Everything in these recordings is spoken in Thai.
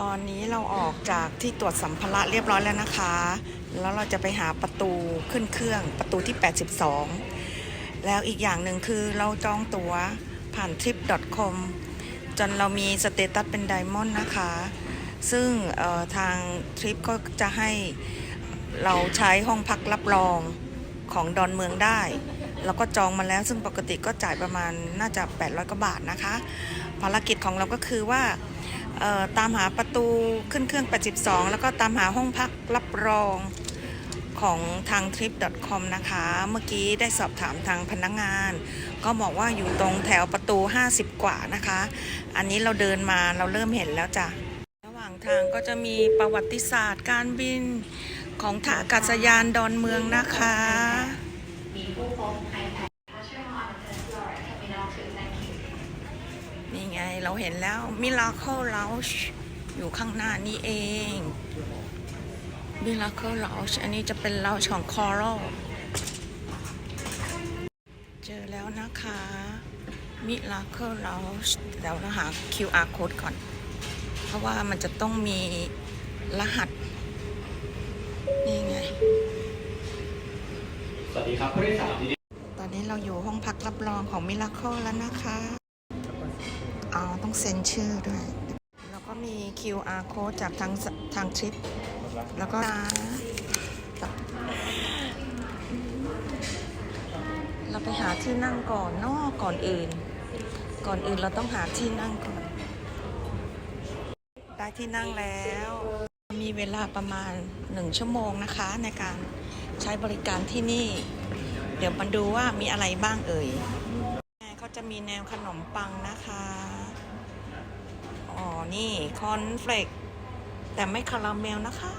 ตอนนี้เราออกจากที่ตรวจสัมภาระเรียบร้อยแล้วนะคะ แล้วเราจะไปหาประตูขึ้นเครื่องประตูที่ 82 แล้วอีกอย่างหนึ่งคือเราจองตั๋วผ่าน trip.com จนเรามีสเตตัสเป็นไดมอนด์นะคะ ซึ่งออทางทริปก็จะให้เราใช้ห้องพักรับรองของดอนเมืองได้แล้วก็จองมาแล้วซึ่งปกติก็จ่ายประมาณน่าจะ 800กว่าบาทนะคะ ภารกิจของเราก็คือว่า ตามหาประตูขึ้นเครื่อง82แล้วก็ตามหาห้องพักรับรองของทาง trip.com นะคะ เมื่อกี้ได้สอบถามทางพนักงงาน ก็บอกว่าอยู่ตรงแถวประตู 50 กว่านะคะ อันนี้เราเดินมาเราเริ่มเห็นแล้วจ้ะ ระหว่างทางก็จะมีประวัติศาสตร์การบินของท่าอากาศยานดอนเมืองนะคะ มีผู้พบ iPad National on the first floor Terminal 2 thank you นี่ไง เราเห็นแล้ว Miracle Lounge อยู่ข้างหน้านี่เอง Miracle Lounge อันนี้จะเป็น Lounge ของ Coral เจอแล้วนะคะ Miracle Lounge เดี๋ยวเราหา QR code ก่อน เพราะว่ามันจะต้องมีรหัส นี่ไง สวัสดีครับผู้โดยสารที่ ตอนนี้เราอยู่ห้องพักรับรองของ Miracle แล้วนะคะอ๋อ ต้องเซ็นชื่อด้วย แล้วก็มี QR code จากทางทางทริป แล้วก็นะเราไปหาที่นั่งก่อนนอะก่อนอื่น ก่อนอื่นเราต้องหาที่นั่งก่อน ได้ที่นั่งแล้ว มีเวลาประมาณหนึ่งชั่วโมงนะคะในการใช้บริการที่นี่ เดี๋ยวมาดูว่ามีอะไรบ้างเอ่ยเขาจะมีแนวขนมปังนะคะ อ๋อ นี่คอนเฟลกแต่ไม่คาราเมลนะคะ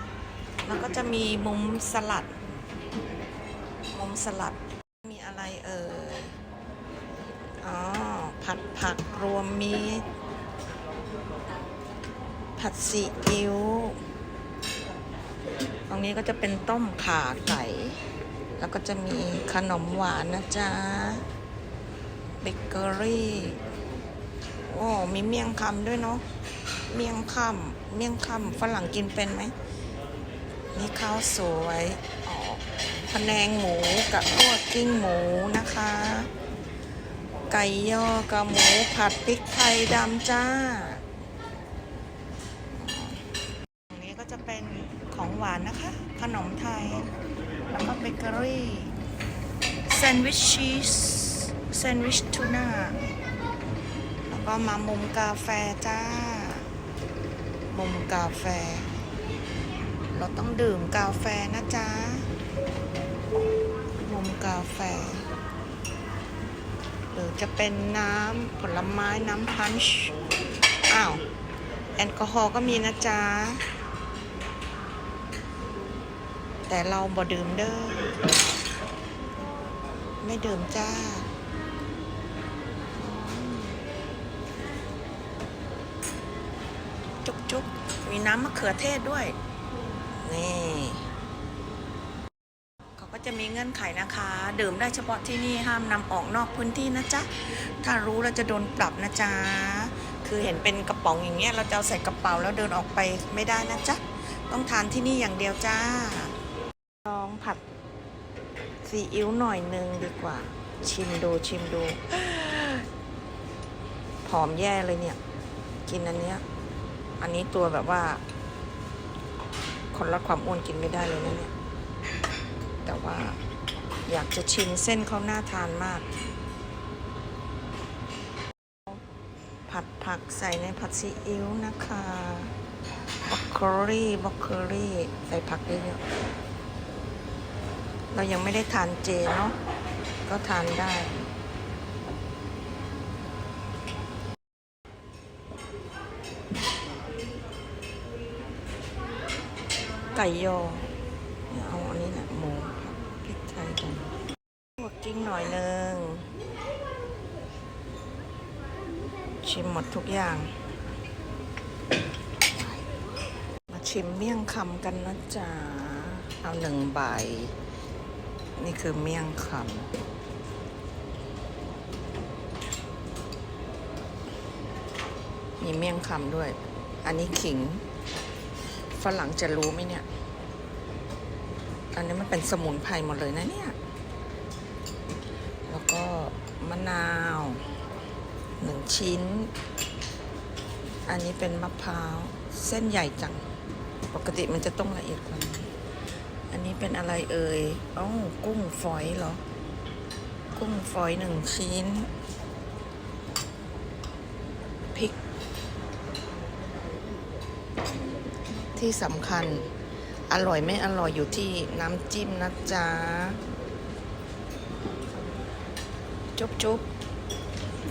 แล้วก็จะมีมุมสลัด มุมสลัด มีอะไรเอ่ย อ๋อ ผัดผักรวมมี ผัดซีอิ๊ว ตรงนี้ก็จะเป็นต้มข่าไก่ แล้วก็จะมีขนมหวานนะจ๊ะ เบเกอรี่ โอ้มีเมี่ยงคำด้วยเนาะ เมี่ยงคำเมี่ยงคำฝรั่งกินเป็นไหมนี่ข้าวสวยอ๋อพแนงหมูกับพวกกิ้งหมูนะคะ ไก่ยอกับหมูผัดพริกไทยดำจ้าตรงนี้ก็จะเป็นของหวานนะคะ ขนมไทย แล้วก็เบเกอรี่แซนด์วิชชีสแซนด์วิชทูน่า ก็มามุมกาแฟจ้า มุมกาแฟ เราต้องดื่มกาแฟนะจ๊ะ มุมกาแฟ หรือจะเป็นน้ำผลไม้น้ำพันช์ อ้าว แอลกอฮอล์ก็มีนะจ๊ะ แต่เราบ่ดื่มเด้อ ไม่ดื่มจ้า มีน้ำมะเขือเทศด้วย นี่เขาก็จะมีเงื่อนไขนะคะ ดื่มได้เฉพาะที่นี่ห้ามนำออกนอกพื้นที่นะจ๊ะ ถ้ารู้เราจะโดนปรับนะจ๊ะ คือเห็นเป็นกระป๋องอย่างเงี้ยเราจะเอาใส่กระเป๋าแล้วเดินออกไปไม่ได้นะจ๊ะ ต้องทานที่นี่อย่างเดียวจ้า ลองผัดซีอิ๊วหน่อยหนึงดีกว่า ชิมดูชิมดู ผอมแย่เลยเนี่ย กินอันเนี้ย อันนี้ตัวแบบว่า คนลดความอ้วนกินไม่ได้เลยนะเนี่ย แต่ว่าอยากจะชิมเส้นเขาน่าทานมาก ผัดผักใส่ในผัดซีอิ๊วนะคะบล็อกโคลี่บล็อกโคลี่ใส่ผักเยอะๆเรายังไม่ได้ทานเจเนาะก็ทานได้ ไก่ยอ เอาอันนี้แหละหมูพริกไทยก่อนหัวกิ้งหน่อยหนึง ชิมหมดทุกอย่าง มาชิมเมี่ยงคำกันนะจ๊ะ เอาหนึ่งใบ นี่คือเมี่ยงคำมีเมี่ยงคำด้วย อันนี้ขิง ฝรั่งจะรู้ไหมเนี่ย อันนี้มันเป็นสมุนไพรหมดเลยนะเนี่ย แล้วก็มะนาวหนึ่งชิ้น อันนี้เป็นมะพร้าวเส้นใหญ่จัง ปกติมันจะต้องละเอียดกว่านี้อันนี้เป็นอะไรเอ่ยอ้ากุ้งฝอยเหรอ กุ้งฝอยหนึ่งชิ้นพริก ที่สำคัญ อร่อยไม่อร่อยอยู่ที่น้ำจิ้มนะจ๊ะ จุ๊บจุ๊บ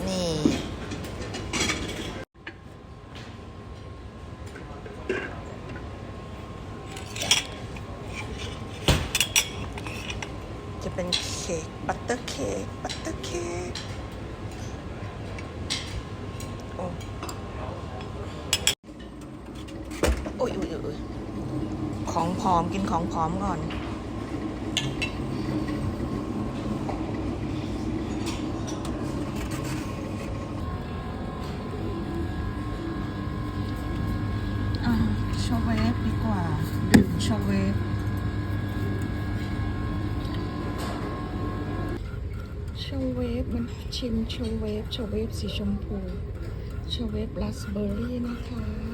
นี่ จะเป็นเค้กบัตเตอร์เค้กบัตเตอร์เค้กโอ้โอ้ยอุ้ยอุ้ย ของผอมกินของผอมก่อน อ่าชเวฟดีกว่า ดื่มชอเวฟชาเวฟมันชิมชาเวฟชาเวฟสีชมพูชาเวฟราสเบอร์รี่นะคะ